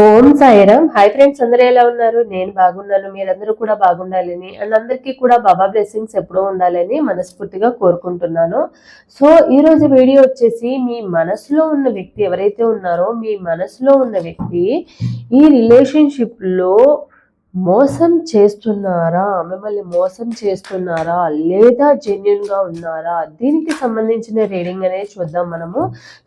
ఓం Sairam. Hi friends అందరూ ఎలా ఉన్నారు? నేను బాగున్నాను. మీరందరూ కూడా బాగుండాలని అండ్ అందరికీ కూడా బాబా బ్లెస్సింగ్స్ ఎప్పుడూ ఉండాలని మనస్ఫూర్తిగా కోరుకుంటున్నాను. సో ఈ రోజు వీడియో వచ్చేసి మీ మనసులో ఉన్న వ్యక్తి ఎవరైతే ఉన్నారో మీ మనసులో ఉన్న వ్యక్తి ఈ రిలేషన్షిప్లో మోసం చేస్తున్నారా? మిమ్మల్ని మోసం చేస్తున్నారా? లేదా జెన్యున్గా ఉన్నారా? దీనికి సంబంధించిన రీడింగ్ అనేది చూద్దాం మనము.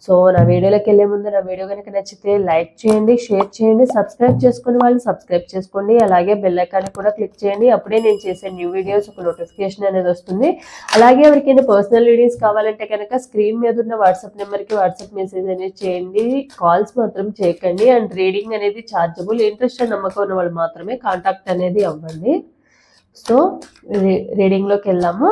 సో నా వీడియోలోకి వెళ్ళే ముందు నా వీడియో కనుక నచ్చితే లైక్ చేయండి షేర్ చేయండి సబ్స్క్రైబ్ చేసుకుని వాళ్ళు సబ్స్క్రైబ్ చేసుకోండి. అలాగే బెల్ ఐకాన్ కూడా క్లిక్ చేయండి. అప్పుడే నేను చేసే న్యూ వీడియోస్ ఒక నోటిఫికేషన్ అనేది వస్తుంది. అలాగే ఎవరికైనా పర్సనల్ రీడింగ్స్ కావాలంటే కనుక స్క్రీన్ మీద ఉన్న వాట్సాప్ నెంబర్కి వాట్సాప్ మెసేజ్ అనేది చేయండి. కాల్స్ మాత్రం చేయకండి. అండ్ రీడింగ్ అనేది ఛార్జబుల్ ఇంట్రెస్ట్ నమ్మకం ఉన్న వాళ్ళు మాత్రమే కాంటాక్ట్ కాంటాక్ట్ అనేది అవ్వండి. సో రీడింగ్లోకి వెళ్ళాము.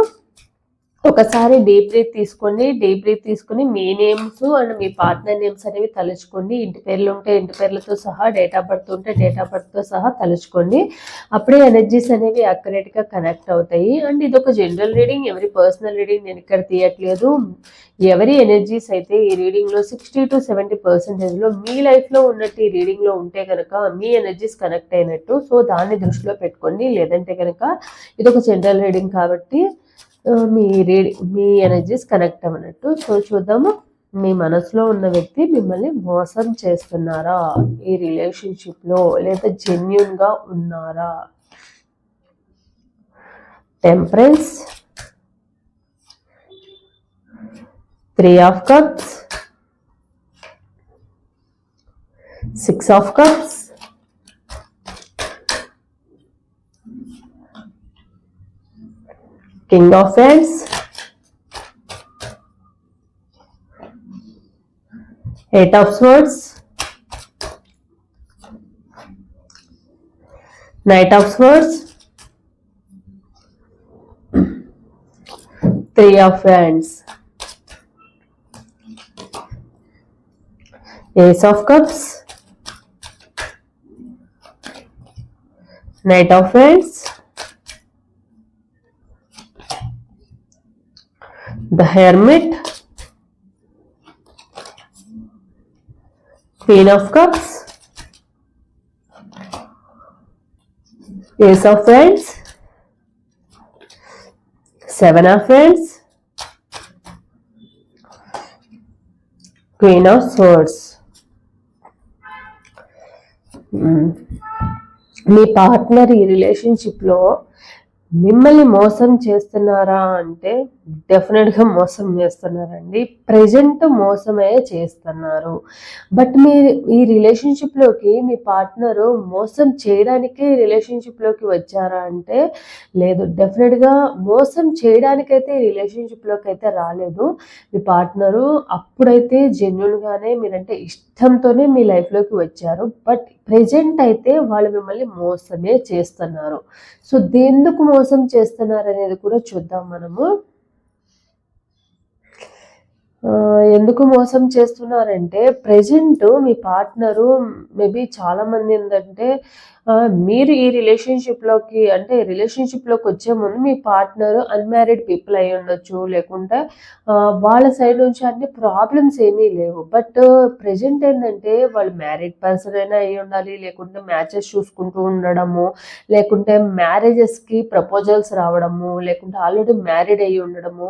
ఒకసారి డీప్ బ్రీత్ తీసుకోండి. డీప్ బ్రీత్ తీసుకుని మీ నేమ్స్ అండ్ మీ పార్ట్నర్ నేమ్స్ అనేవి తలుచుకోండి. ఇంటి పేర్లు ఉంటే ఇంటి పేర్లతో సహా డేట్ ఆఫ్ బర్త్ ఉంటే డేట్ ఆఫ్ బర్త్తో సహా తలుచుకోండి. అప్పుడే ఎనర్జీస్ అనేవి అక్యురేట్గా కనెక్ట్ అవుతాయి. అండ్ ఇది ఒక జనరల్ రీడింగ్ ఎవరి పర్సనల్ రీడింగ్ నేను ఇక్కడ తీయట్లేదు. ఎవరి ఎనర్జీస్ అయితే ఈ రీడింగ్లో సిక్స్టీ టు సెవెంటీ పర్సెంటేజ్లో మీ లైఫ్లో ఉన్నట్టు ఈ రీడింగ్లో ఉంటే కనుక మీ ఎనర్జీస్ కనెక్ట్ అయినట్టు. సో దాన్ని దృష్టిలో పెట్టుకోండి. లేదంటే కనుక ఇది ఒక జనరల్ రీడింగ్ కాబట్టి మీ రీడి మీ ఎనర్జీస్ కనెక్ట్ అవ్వనట్టు. సో చూద్దాము. మీ మనసులో ఉన్న వ్యక్తి మిమ్మల్ని మోసం చేస్తున్నారా? ఈ రిలేషన్షిప్లో లేదా జెన్యున్గా ఉన్నారా? Temperance three of cups six of cups wands eight of swords knight of swords three of wands ace of cups. Knight of wands the hermit queen of cups ace of friends seven of friends queen of swords me partner ఈ రిలేషన్షిప్లో మిమ్మల్ని మోసం చేస్తున్నారా అంటే డెఫినెట్గా మోసం చేస్తున్నారండి. Present మోసమే చేస్తున్నారు. బట్ మీ ఈ రిలేషన్షిప్లోకి మీ పార్ట్నరు మోసం చేయడానికే రిలేషన్షిప్లోకి వచ్చారా అంటే లేదు. డెఫినెట్గా మోసం చేయడానికైతే ఈ రిలేషన్షిప్లోకి అయితే రాలేదు. మీ పార్ట్నరు అప్పుడైతే జెన్యున్గానే మీరంటే ఇష్టంతోనే మీ లైఫ్లోకి వచ్చారు. బట్ ప్రజెంట్ అయితే వాళ్ళు మిమ్మల్ని మోసమే చేస్తున్నారు. సో దేందుకు మోసం చేస్తున్నారు అనేది కూడా చూద్దాం మనము. ఎందుకు మోసం చేస్తున్నారంటే ప్రజెంట్ మీ పార్ట్నరు మేబీ చాలా మంది ఏంటంటే మీరు ఈ రిలేషన్షిప్లోకి అంటే రిలేషన్షిప్లోకి వచ్చే ముందు మీ పార్ట్నర్ అన్మ్యారీడ్ పీపుల్ అయి ఉండొచ్చు లేకుంటే వాళ్ళ సైడ్ నుంచి అన్ని ప్రాబ్లమ్స్ ఏమీ లేవు. బట్ ప్రజెంట్ ఏంటంటే వాళ్ళు మ్యారీడ్ పర్సన్ అయినా అయి ఉండాలి లేకుంటే మ్యాచెస్ చూసుకుంటూ ఉండడము లేకుంటే మ్యారేజెస్కి ప్రపోజల్స్ రావడము లేకుంటే ఆల్రెడీ మ్యారీడ్ అయ్యి ఉండడము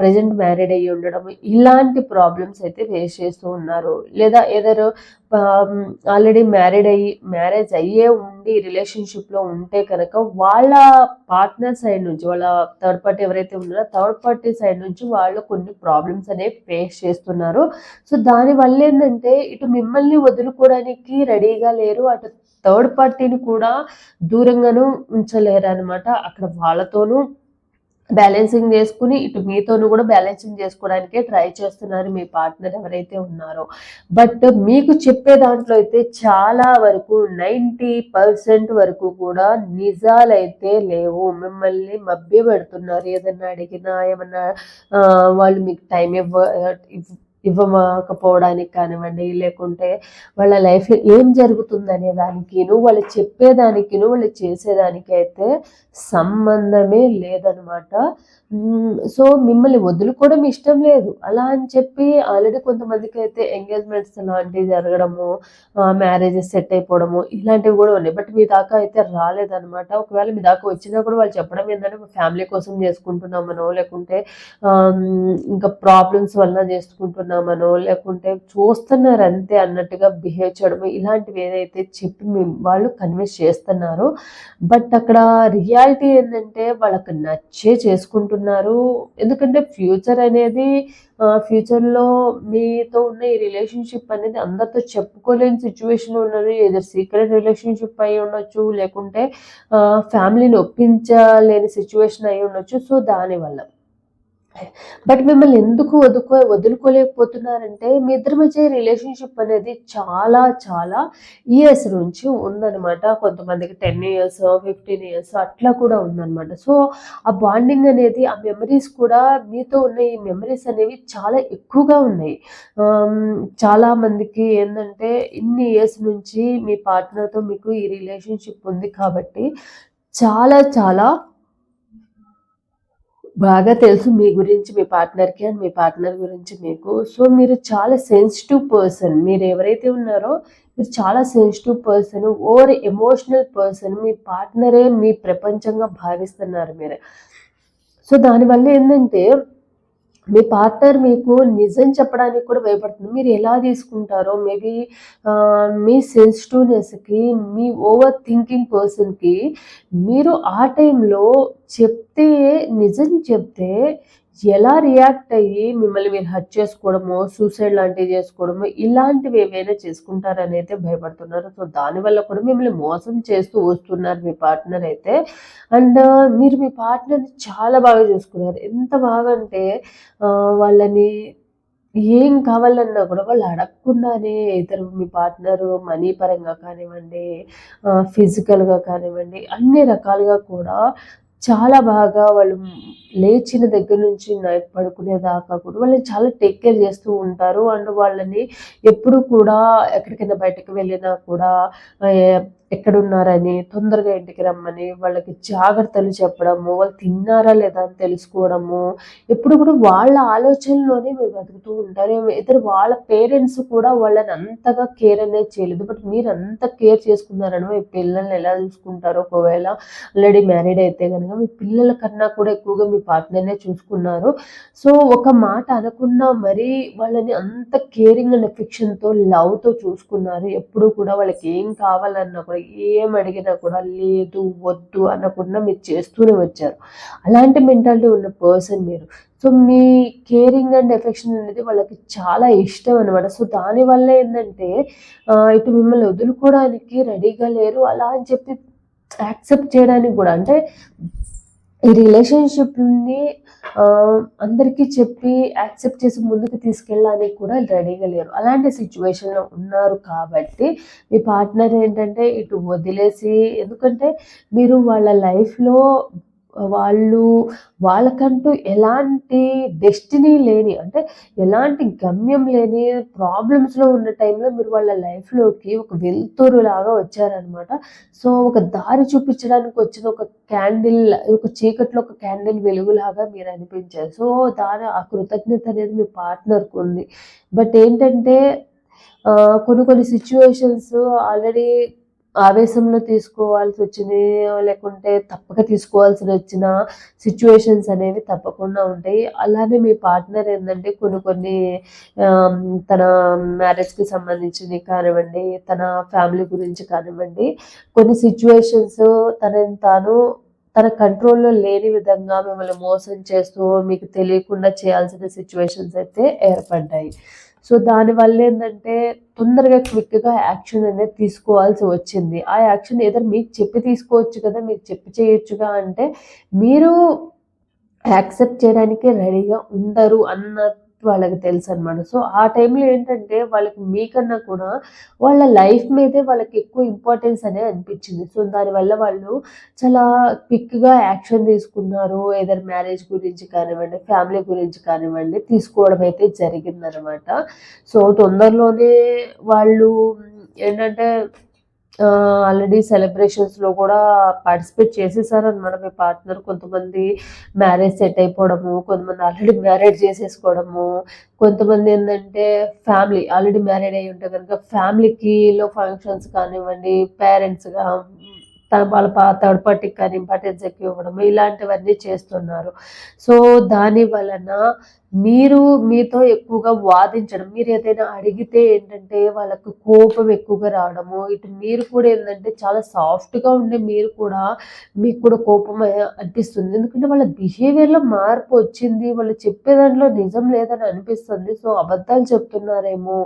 ప్రజెంట్ మ్యారీడ్ అయ్యి ఉండడము ఇలాంటి ప్రాబ్లమ్స్ అయితే ఫేస్ చేస్తూ ఉన్నారు. లేదా ఏదో ఆల్రెడీ మ్యారీడ్ అయ్యి మ్యారేజ్ అయ్యే ఉండి రిలేషన్షిప్లో ఉంటే కనుక వాళ్ళ పార్ట్నర్ సైడ్ నుంచి వాళ్ళ థర్డ్ పార్టీ ఎవరైతే ఉన్నారో థర్డ్ పార్టీ సైడ్ నుంచి వాళ్ళు కొన్ని ప్రాబ్లమ్స్ అనేవి ఫేస్ చేస్తున్నారు. సో దానివల్ల ఏంటంటే ఇటు మిమ్మల్ని వదులుకోవడానికి రెడీగా లేరు అటు థర్డ్ పార్టీని కూడా దూరంగాను ఉంచలేరు అనమాట అక్కడ వాళ్ళతోనూ బ్యాలెన్సింగ్ చేసుకుని ఇటు మీతోను కూడా బ్యాలెన్సింగ్ చేసుకోవడానికే ట్రై చేస్తున్నారు మీ పార్ట్నర్ ఎవరైతే ఉన్నారో. బట్ మీకు చెప్పే దాంట్లో అయితే చాలా వరకు నైంటీ పర్సెంట్ వరకు కూడా నిజాలైతే లేవు. మిమ్మల్ని మభ్య పెడుతున్నారు ఏదన్నా అడిగినా ఏమన్నా వాళ్ళు మీకు టైం ఇవ్వ ఇవ్వకపోవడానికి కానివ్వండి లేకుంటే వాళ్ళ లైఫ్లో ఏం జరుగుతుందనే దానికి వాళ్ళు చెప్పేదానికి వాళ్ళు చేసేదానికి అయితే సంబంధమే లేదనమాట. సో మిమ్మల్ని వదులుకోవడం ఇష్టం లేదు. అలా అని చెప్పి ఆల్రెడీ కొంతమందికి అయితే ఎంగేజ్మెంట్స్ లాంటివి జరగడము మ్యారేజెస్ సెట్ అయిపోవడము ఇలాంటివి కూడా ఉన్నాయి. బట్ మీ దాకా అయితే రాలేదనమాట ఒకవేళ మీ దాకా వచ్చినా కూడా వాళ్ళు చెప్పడం ఏంటంటే ఫ్యామిలీ కోసం చేసుకుంటున్నామనో లేకుంటే ఇంకా ప్రాబ్లమ్స్ వల్ల చేసుకుంటున్నామనో లేకుంటే చూస్తున్నారు అంతే అన్నట్టుగా బిహేవ్ చేయడం ఇలాంటివి ఏదైతే చెప్పి వాళ్ళు కన్విన్స్ చేస్తున్నారు. బట్ అక్కడ రియాలిటీ ఏంటంటే వాళ్ళకి నచ్చే చేసుకుంటున్నారు. అనుకుంటున్నారు. ఎందుకంటే ఫ్యూచర్ అనేది ఫ్యూచర్లో మీతో ఉన్న ఈ రిలేషన్షిప్ అనేది అందరితో చెప్పుకోలేని సిచ్యువేషన్లో ఉన్నది ఏదో సీక్రెట్ రిలేషన్షిప్ అయి ఉండొచ్చు లేకుంటే ఫ్యామిలీని ఒప్పించలేని సిచ్యువేషన్ అయి ఉండొచ్చు. సో దానివల్ల. బట్ మిమ్మల్ని ఎందుకు వదుకో వదులుకోలేకపోతున్నారంటే మీ ఇద్దరి మధ్య రిలేషన్షిప్ అనేది చాలా చాలా ఇయర్స్ నుంచి ఉందన్నమాట. కొంతమందికి టెన్ ఇయర్స్ ఫిఫ్టీన్ ఇయర్స్ అట్లా కూడా ఉందన్నమాట. సో ఆ బాండింగ్ అనేది ఆ మెమరీస్ కూడా మీతో ఉన్న ఈ మెమరీస్ అనేవి చాలా ఎక్కువగా ఉన్నాయి. చాలా మందికి ఏంటంటే ఇన్ని ఇయర్స్ నుంచి మీ పార్ట్నర్తో మీకు ఈ రిలేషన్షిప్ ఉంది కాబట్టి చాలా చాలా బాగా తెలుసు మీ గురించి మీ పార్ట్నర్కి అండ్ మీ పార్ట్నర్ గురించి మీకు. సో మీరు చాలా సెన్సిటివ్ పర్సన్ మీరు ఎవరైతే ఉన్నారో మీరు చాలా sensitive person over emotional person మీ పార్ట్నరే మీ ప్రపంచంగా భావిస్తున్నారు మీరు. సో దానివల్ల ఏంటంటే మీ పార్ట్నర్ మీకు నిజం చెప్పడానికి కూడా భయపడుతుంది. మీరు ఎలా తీసుకుంటారో మేబీ మీ సెన్సిటివ్నెస్కి మీ ఓవర్ థింకింగ్ పర్సన్కి మీరు ఆ టైంలో చెప్తే నిజం చెప్తే ఎలా రియాక్ట్ అయ్యి మిమ్మల్ని మీరు హర్ట్ చేసుకోవడమో సూసైడ్ లాంటివి చేసుకోవడమో ఇలాంటివి ఏవైనా చేసుకుంటారని అయితే భయపడుతున్నారు. సో దానివల్ల కూడా మిమ్మల్ని మోసం చేస్తూ వస్తున్నారు మీ పార్ట్నర్ అయితే. అండ్ మీరు మీ పార్ట్నర్ని చాలా బాగా చూసుకున్నారు. ఎంత బాగా అంటే వాళ్ళని ఏం కావాలన్నా కూడా వాళ్ళు అడగకుండానే ఇతరు మీ పార్ట్నరు మనీ పరంగా కానివ్వండి ఫిజికల్గా కానివ్వండి అన్ని రకాలుగా కూడా చాలా బాగా వాళ్ళు లేచిన దగ్గర నుంచి నైట్ పడుకునేదాకా కూడా వాళ్ళని చాలా టేక్ కేర్ చేస్తూ ఉంటారు. అండ్ వాళ్ళని ఎప్పుడు కూడా ఎక్కడికైనా బయటకు వెళ్ళినా కూడా ఎక్కడున్నారని తొందరగా ఇంటికి రమ్మని వాళ్ళకి జాగ్రత్తలు చెప్పడము వాళ్ళు తిన్నారా లేదా అని తెలుసుకోవడము. ఎప్పుడు కూడా వాళ్ళ ఆలోచనలోనే మీరు బతుకుతూ ఉంటారు. ఇద్దరు వాళ్ళ పేరెంట్స్ కూడా వాళ్ళని అంతగా కేర్ అనేది చేయలేదు. బట్ మీరు అంత కేర్ చేసుకున్నారని మీ పిల్లల్ని ఎలా చూసుకుంటారో ఒకవేళ ఆల్రెడీ మ్యారీడ్ అయితే కనుక మీ పిల్లల కన్నా కూడా ఎక్కువగా మీ పార్ట్నర్నే చూసుకున్నారు. సో ఒక మాట అనకుండా మరీ వాళ్ళని అంత కేరింగ్ అండ్ ఎఫెక్షన్తో లవ్తో చూసుకున్నారు. ఎప్పుడు కూడా వాళ్ళకి ఏం కావాలన్నా కూడా ఏం అడిగినా కూడా లేదు వద్దు అనకుండా మీరు చేస్తూనే వచ్చారు. అలాంటి మెంటాలిటీ ఉన్న పర్సన్ మీరు. సో మీ కేరింగ్ అండ్ ఎఫెక్షన్ అనేది వాళ్ళకి చాలా ఇష్టం అనమాట సో దానివల్ల ఏంటంటే ఇటు మిమ్మల్ని వదులుకోవడానికి రెడీగా లేరు. అలా అని చెప్పి యాక్సెప్ట్ చేయడానికి కూడా అంటే ఈ రిలేషన్షిప్ని అందరికీ చెప్పి యాక్సెప్ట్ చేసి ముందుకు తీసుకెళ్ళడానికి కూడా రెడీగా లేరు. అలాంటి సిచ్యువేషన్లో ఉన్నారు కాబట్టి మీ పార్ట్నర్ ఏంటంటే ఇటు వదిలేసి ఎందుకంటే మీరు వాళ్ళ లైఫ్లో వాళ్ళు వాళ్ళకంటూ ఎలాంటి డెస్టినీ లేని అంటే ఎలాంటి గమ్యం లేని ప్రాబ్లమ్స్లో ఉన్న టైంలో మీరు వాళ్ళ లైఫ్లోకి ఒక వెలుతురు లాగా వచ్చారనమాట. సో ఒక దారి చూపించడానికి వచ్చిన ఒక క్యాండిల్ ఒక చీకట్లో ఒక క్యాండిల్ వెలుగులాగా మీరు అనిపించారు. సో దాని ఆ కృతజ్ఞత అనేది మీ పార్ట్నర్కు ఉంది. బట్ ఏంటంటే కొన్ని కొన్ని సిచ్యువేషన్స్ ఆల్రెడీ ఆవేశంలో తీసుకోవాల్సి వచ్చింది లేకుంటే తప్పక తీసుకోవాల్సి వచ్చిన సిచ్యువేషన్స్ అనేవి తప్పకుండా ఉంటాయి. అలానే మీ పార్ట్నర్ ఏంటంటే కొన్ని కొన్ని తన మ్యారేజ్కి సంబంధించినవి కానివ్వండి తన ఫ్యామిలీ గురించి కానివ్వండి కొన్ని సిచ్యువేషన్స్ తనని తాను తన కంట్రోల్లో లేని విధంగా మిమ్మల్ని మోసం చేస్తూ మీకు తెలియకుండా చేయాల్సిన సిచ్యువేషన్స్ అయితే ఏర్పడ్డాయి. సో దానివల్ల ఏంటంటే తొందరగా క్విక్గా యాక్షన్ అనేది తీసుకోవాల్సి వచ్చింది. ఆ యాక్షన్ ఏదో మీకు చెప్పి తీసుకోవచ్చు కదా మీకు చెప్పి చేయొచ్చుగా అంటే మీరు యాక్సెప్ట్ చేయడానికి రెడీగా ఉండరు అన్న వాళ్ళకి తెలుసు అనమాట సో ఆ టైంలో ఏంటంటే వాళ్ళకి మీకన్నా కూడా వాళ్ళ లైఫ్ మీదే వాళ్ళకి ఎక్కువ ఇంపార్టెన్స్ అనేది అనిపించింది. సో దానివల్ల వాళ్ళు చాలా క్విక్గా యాక్షన్ తీసుకున్నారు. ఏదైనా మ్యారేజ్ గురించి కానివ్వండి ఫ్యామిలీ గురించి కానివ్వండి తీసుకోవడం అయితే జరిగిందనమాట సో తొందరలోనే వాళ్ళు ఏంటంటే ఆల్రెడీ సెలబ్రేషన్స్లో కూడా పార్టిసిపేట్ చేసేసారనమాట మీ పార్ట్నర్ కొంతమంది మ్యారేజ్ సెట్ అయిపోవడము కొంతమంది ఆల్రెడీ మ్యారేజ్ చేసేసుకోవడము కొంతమంది ఏంటంటే ఫ్యామిలీ ఆల్రెడీ మ్యారేడ్ అయి ఉంటే కనుక ఫ్యామిలీకిలో ఫంక్షన్స్ కానివ్వండి పేరెంట్స్గా వాళ్ళ థర్డ్ పార్టీకి కానీ ఇంపార్టెన్స్ ఎక్కువ ఇవ్వడం ఇలాంటివన్నీ చేస్తున్నారు. సో దాని వలన మీరు మీతో ఎక్కువగా వాదించడం మీరు ఏదైనా అడిగితే ఏంటంటే వాళ్ళకు కోపం ఎక్కువగా రావడము ఇటు మీరు కూడా ఏంటంటే చాలా సాఫ్ట్గా ఉండే మీరు కూడా మీకు కూడా కోపం అనిపిస్తుంది. ఎందుకంటే వాళ్ళ బిహేవియర్లో మార్పు వచ్చింది వాళ్ళు చెప్పే దాంట్లో నిజం లేదని అనిపిస్తుంది. సో అబద్ధాలు చెప్తున్నారేమో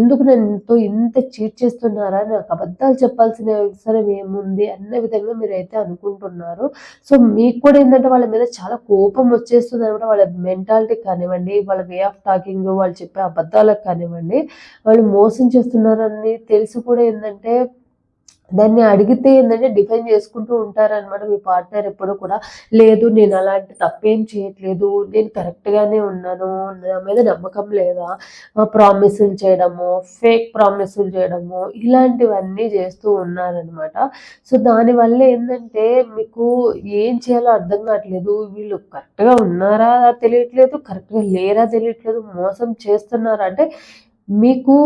ఎందుకు నన్ను ఇంత చీట్ చేస్తున్నారా నాకు అబద్ధాలు చెప్పాల్సిన అవసరం ఏముంది అన్న విధంగా మీరు అయితే అనుకుంటున్నారు. సో మీకు కూడా ఏంటంటే వాళ్ళ మీద చాలా కోపం వచ్చేస్తుంది అనమాట వాళ్ళ మెంటాలిటీ కానీ కానివ్వండి వాళ్ళ వే ఆఫ్ టాకింగ్ వాళ్ళు చెప్పే అబద్ధాలకు కానివ్వండి వాళ్ళు మోసం చేస్తున్నారని తెలిసి కూడా ఏంటంటే దాన్ని అడిగితే ఏంటంటే డిఫైన్ చేసుకుంటూ ఉంటారనమాట మీ పార్ట్నర్ ఎప్పుడు కూడా. లేదు నేను అలాంటి తప్పేం చేయట్లేదు నేను కరెక్ట్గానే ఉన్నాను నా మీద నమ్మకం లేదా? ప్రామిసులు చేయడము ఫేక్ ప్రామిసులు చేయడము ఇలాంటివన్నీ చేస్తూ ఉన్నారనమాట సో దానివల్ల ఏంటంటే మీకు ఏం చేయాలో అర్థం కావట్లేదు. వీళ్ళు కరెక్ట్గా ఉన్నారా తెలియట్లేదు కరెక్ట్గా లేరా తెలియట్లేదు మోసం చేస్తున్నారా అంటే మీకు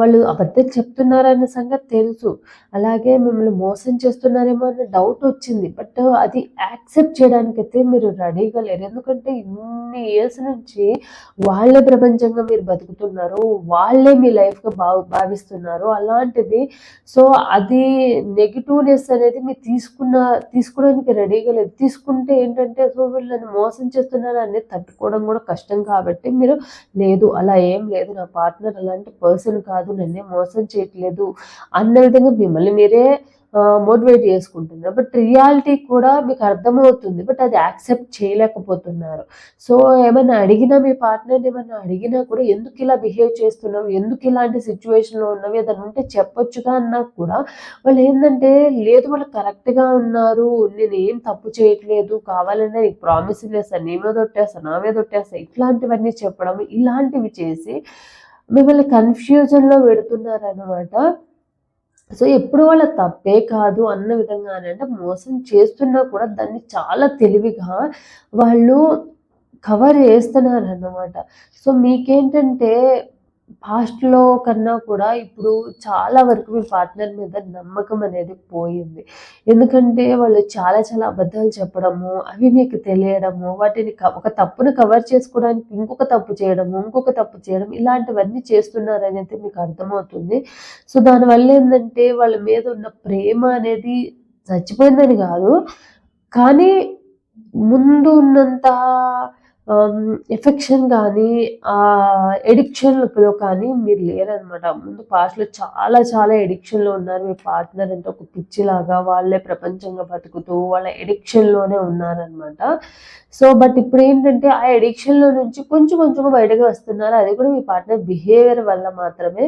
వాళ్ళు అబద్ధం చెప్తున్నారన్న సంగతి తెలుసు. అలాగే మిమ్మల్ని మోసం చేస్తున్నారేమో అన్న డౌట్ వచ్చింది. బట్ అది యాక్సెప్ట్ చేయడానికైతే మీరు రెడీగా లేరు. ఎందుకంటే ఇన్ని ఇయర్స్ నుంచి వాళ్ళే ప్రపంచంగా మీరు బతుకుతున్నారు. వాళ్ళే మీ లైఫ్గా భావ భావిస్తున్నారు. అలాంటిది సో అది నెగిటివ్నెస్ అనేది మీరు తీసుకున్న తీసుకోవడానికి రెడీగా లేదు తీసుకుంటే ఏంటంటే సో వీళ్ళని మోసం చేస్తున్నారు అనేది తట్టుకోవడం కూడా కష్టం కాబట్టి మీరు లేదు. అలా ఏం లేదు. నా పార్ట్నర్ అలాంటి పర్సన్ కాదు నన్నే మోసం చేయట్లేదు అన్న విధంగా మిమ్మల్ని మీరే మోటివేట్ చేసుకుంటున్నారు. బట్ రియాలిటీ కూడా మీకు అర్థమవుతుంది బట్ అది యాక్సెప్ట్ చేయలేకపోతున్నారు. సో ఏమైనా అడిగినా మీ పార్ట్నర్ ఏమైనా అడిగినా కూడా ఎందుకు ఇలా బిహేవ్ చేస్తున్నావు ఎందుకు ఇలాంటి సిచ్యువేషన్లో ఉన్నావు ఏదైనా ఉంటే చెప్పొచ్చుగా అన్నా కూడా వాళ్ళు ఏంటంటే లేదు వాళ్ళు కరెక్ట్గా ఉన్నారు నేను ఏం తప్పు చేయట్లేదు కావాలన్నా నీకు ప్రామిస్ చేస్తాను నేమే దొట్టేస్తాను కొట్టేస్తాను దొట్టేస్తాను ఇట్లాంటివన్నీ చెప్పడం ఇలాంటివి చేసి మిమ్మల్ని కన్ఫ్యూజన్లో పెడుతున్నారనమాట సో ఎప్పుడు వాళ్ళ తప్పే కాదు అన్న విధంగా అంటే మోసం చేస్తున్నా కూడా దాన్ని చాలా తెలివిగా వాళ్ళు కవర్ చేస్తున్నారు అన్నమాట సో మీకేంటంటే పాస్ట్లో కన్నా కూడా ఇప్పుడు చాలా వరకు మీ పార్ట్నర్ మీద నమ్మకం అనేది పోయింది. ఎందుకంటే వాళ్ళు చాలా చాలా అబద్ధాలు చెప్పడము అవి మీకు తెలియడము వాటిని ఒక తప్పును కవర్ చేసుకోవడానికి ఇంకొక తప్పు చేయడము ఇంకొక తప్పు చేయడం ఇలాంటివన్నీ చేస్తున్నారని అయితే మీకు అర్థమవుతుంది. సో దానివల్ల ఏంటంటే వాళ్ళ మీద ఉన్న ప్రేమ అనేది చచ్చిపోయిందని కాదు. కానీ ముందు ఉన్నంత ఎఫెక్షన్ కానీ ఎడిక్షన్లో కానీ మీరు లేరనమాట ముందు పాస్ట్లో చాలా చాలా ఎడిక్షన్లో ఉన్నారు. మీ పార్ట్నర్ అంటే ఒక పిచ్చిలాగా వాళ్ళే ప్రపంచంగా బతుకుతూ వాళ్ళ ఎడిక్షన్లోనే ఉన్నారనమాట సో బట్ ఇప్పుడు ఏంటంటే ఆ ఎడిక్షన్లో నుంచి కొంచెం కొంచెం బయటకు వస్తున్నారు. అది కూడా మీ పార్ట్నర్ బిహేవియర్ వల్ల మాత్రమే.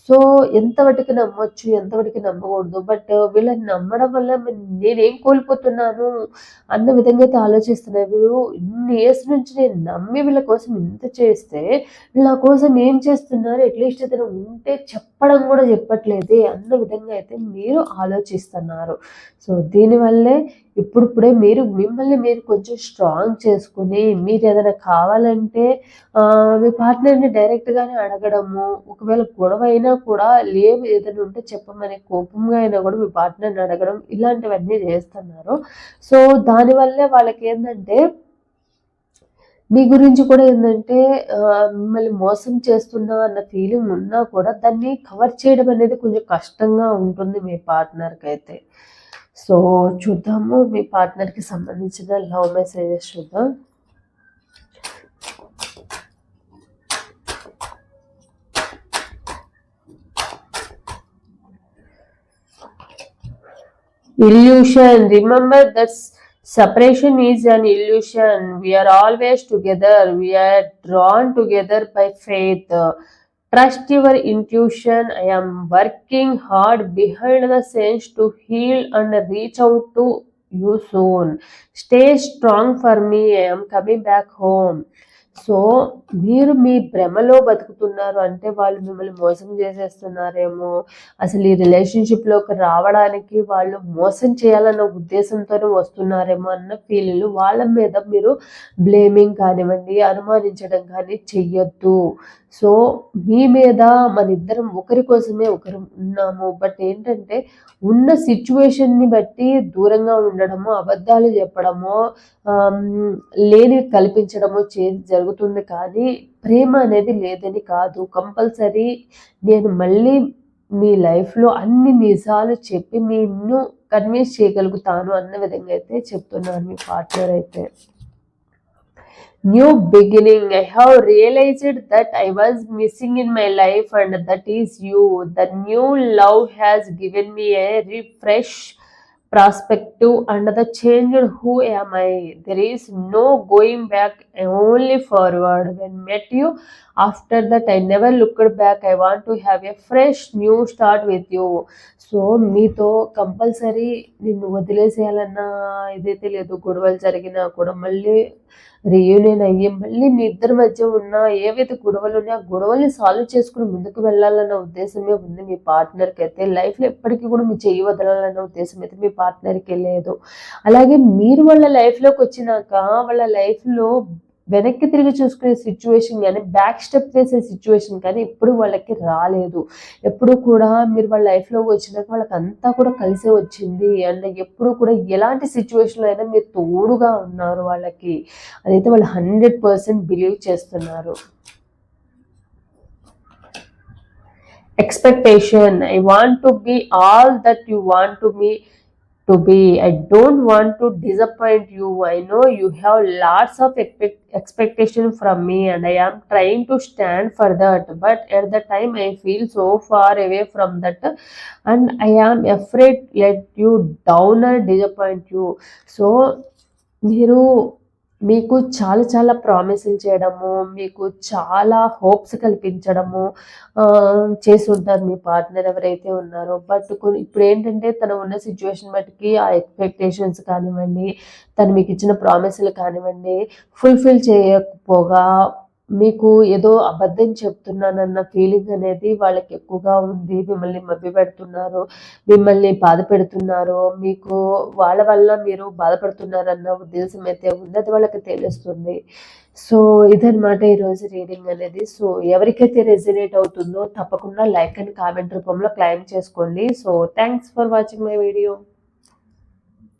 సో ఎంతవరకు నమ్మొచ్చు ఎంతవరకు నమ్మకూడదు. బట్ వీళ్ళని నమ్మడం వల్ల నేనేం కోల్పోతున్నాను అన్న విధంగా అయితే ఆలోచిస్తున్నారు. వీళ్ళు ఇన్ని ఇయర్స్ నుంచి నేను నమ్మి వీళ్ళ కోసం ఇంత చేస్తే వీళ్ళ కోసం ఏం చేస్తున్నారు? అట్లీస్ట్ ఏదైనా ఉంటే చెప్ప. చెప్పడం కూడా చెప్పట్లేదు అన్న విధంగా అయితే మీరు ఆలోచిస్తున్నారు. సో దీనివల్లే ఇప్పుడిప్పుడే మీరు మిమ్మల్ని మీరు కొంచెం స్ట్రాంగ్ చేసుకుని మీరు ఏదైనా కావాలంటే మీ పార్ట్నర్ని డైరెక్ట్గానే అడగడము ఒకవేళ గొడవ అయినా కూడా లేవు ఏదైనా ఉంటే చెప్పమని కోపంగా అయినా కూడా మీ పార్ట్నర్ని అడగడం ఇలాంటివన్నీ చేస్తున్నారు. సో దానివల్లే వాళ్ళకి ఏంటంటే మీ గురించి కూడా ఏంటంటే మిమ్మల్ని మోసం చేస్తున్నా అన్న ఫీలింగ్ ఉన్నా కూడా దాన్ని కవర్ చేయడం అనేది కొంచెం కష్టంగా ఉంటుంది మీ పార్ట్నర్కి అయితే. సో చూద్దాము మీ పార్ట్నర్కి సంబంధించిన లవ్ మెసేజెస్ చూద్దాం. Illusion remember that's Separation is an illusion. We are always together. We are drawn together by faith. Trust your intuition. I am working hard behind the scenes to heal and reach out to you soon. Stay strong for me. I am coming back home. So మీరు మీ భ్రమలో బతుకుతున్నారు అంటే వాళ్ళు మిమ్మల్ని మోసం చేసేస్తున్నారేమో అసలు ఈ రిలేషన్షిప్లోకి రావడానికి వాళ్ళు మోసం చేయాలన్న ఉద్దేశంతోనే వస్తున్నారేమో అన్న ఫీలింగ్ వాళ్ళ మీద మీరు బ్లేమింగ్ కానివ్వండి అనుమానించడం కానీ చెయ్యొద్దు. సో మీ మీద మన ఇద్దరం ఒకరి కోసమే ఒకరు ఉన్నాము. బట్ ఏంటంటే ఉన్న సిచ్యువేషన్ని బట్టి దూరంగా ఉండడము అబద్ధాలు చెప్పడము లేని కల్పించడము చే జరుగుతుంది కానీ ప్రేమ అనేది లేదని కాదు. కంపల్సరీ నేను మళ్ళీ మీ లైఫ్లో అన్ని నిజాలు చెప్పి నిన్ను కన్విన్స్ చేయగలుగుతాను అన్న విధంగా అయితే చెప్తున్నాను మీ పార్ట్నర్ అయితే. New beginning. I have realized that I was missing in my life and that is you. The new love has given me a refresh perspective and the changed who am I. There is no going back, only forward. When met after that I never looked back I want to have a fresh new start with you so మీతో compulsory నిన్ను వదిలేసేయాలన్న ఇదైతే లేదు గొడవలు జరిగినా కూడా మళ్ళీ reunion అయ్యి మళ్ళీ మీ ఇద్దరి మధ్య ఉన్న ఏవైతే గొడవలు ఉన్నాయో ఆ గొడవల్ని సాల్వ్ చేసుకుని ముందుకు వెళ్ళాలన్న ఉద్దేశమే ఉంది మీ పార్ట్నర్కి అయితే. లైఫ్లో ఎప్పటికీ కూడా మీ చెయ్యి వదలాలన్న ఉద్దేశం అయితే మీ పార్ట్నర్కి లేదు. అలాగే మీరు వాళ్ళ లైఫ్లోకి వచ్చినాక వాళ్ళ లైఫ్లో వెనక్కి తిరిగి చూసుకునే సిచ్యువేషన్ కానీ బ్యాక్ స్టెప్ వేసే సిచ్యువేషన్ కానీ ఎప్పుడు వాళ్ళకి రాలేదు. ఎప్పుడు కూడా మీరు వాళ్ళ లైఫ్లో వచ్చినాక వాళ్ళకి అంతా కూడా కలిసే వచ్చింది. అండ్ ఎప్పుడు కూడా ఎలాంటి సిచ్యువేషన్లో అయినా మీరు తోడుగా ఉన్నారు వాళ్ళకి. అదైతే వాళ్ళు హండ్రెడ్ పర్సెంట్ బిలీవ్ చేస్తున్నారు. Expectation I want to be all that you want to be to be. I don't want to disappoint you. I know you have lots of expectation from me and I am trying to stand for that. But at the time I feel so far away from that and I am afraid let you down or disappoint you. So మీరు మీకు చాలా చాలా promising చేయడము మీకు చాలా hopes కల్పించడము చేసి ఉంటారు మీ partner ఎవరైతే ఉన్నారో. బట్ కొన్ని ఇప్పుడు ఏంటంటే తను ఉన్న సిచ్యువేషన్ బట్టికి ఆ ఎక్స్పెక్టేషన్స్ కానివ్వండి తను మీకు ఇచ్చిన ప్రామిసులు కానివ్వండి ఫుల్ఫిల్ చేయకపోగా మీకు ఏదో అబద్ధం చెప్తున్నానన్న ఫీలింగ్ అనేది వాళ్ళకి ఎక్కువగా ఉంది. మిమ్మల్ని మభ్య పెడుతున్నారు మిమ్మల్ని బాధ పెడుతున్నారు మీకు వాళ్ళ వల్ల మీరు బాధపడుతున్నారన్న ఉద్దేశం అయితే ఉంది అది వాళ్ళకి తెలుస్తుంది. సో ఇదనమాట ఈరోజు రీడింగ్ అనేది. సో ఎవరికైతే రెజినేట్ అవుతుందో తప్పకుండా లైక్ అండ్ కామెంట్ రూపంలో క్లైమ్ చేసుకోండి. So thanks for watching my video